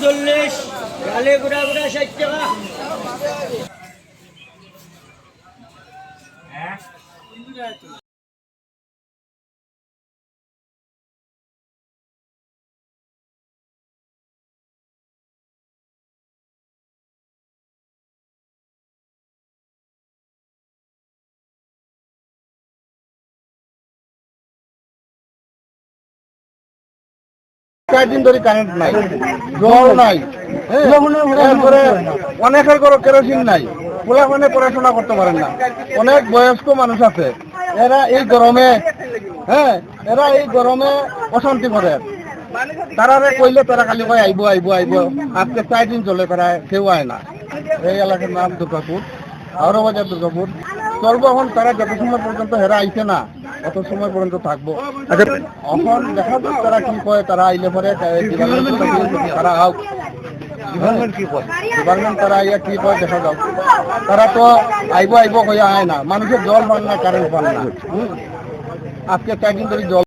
চল্লিশ গালে গুড়া গুড়া ষাট টাকা। চার দিন ধরে কারেন্ট নাই জল নাই হ্যাঁ, এরপরে অনেকের ঘরে কেরোসিন নাই পোলাপানে পড়াশোনা করতে পারেন না। অনেক বয়স্ক মানুষ আছে এরা এই গরমে হ্যাঁ এরা এই গরমে অশান্তি করে। তারা কইলে তারা খালি কয় আইব আইব আইব। আজকে চার দিন চলে তারা কেউ আয় না। এই এলাকার নাম দুর্গাপুর আরও বাজার দুর্গাপুর। চলবো এখন তারা যত সময় পর্যন্ত হেরা আইছে না অত সময় পর্যন্ত থাকব? এখন দেখা যাক তারা কি কয় তারা আইলে পরে তারা আও। ডিপার্টমেন্ট কি কয়? ডিপার্টমেন্ট তারা কি কয় দেখা যাও তারা তো আইব আইব কইয়া আয় না। মানুষের জল পান না কারেন্ট পান না। আজকে চার দিন ধরে জল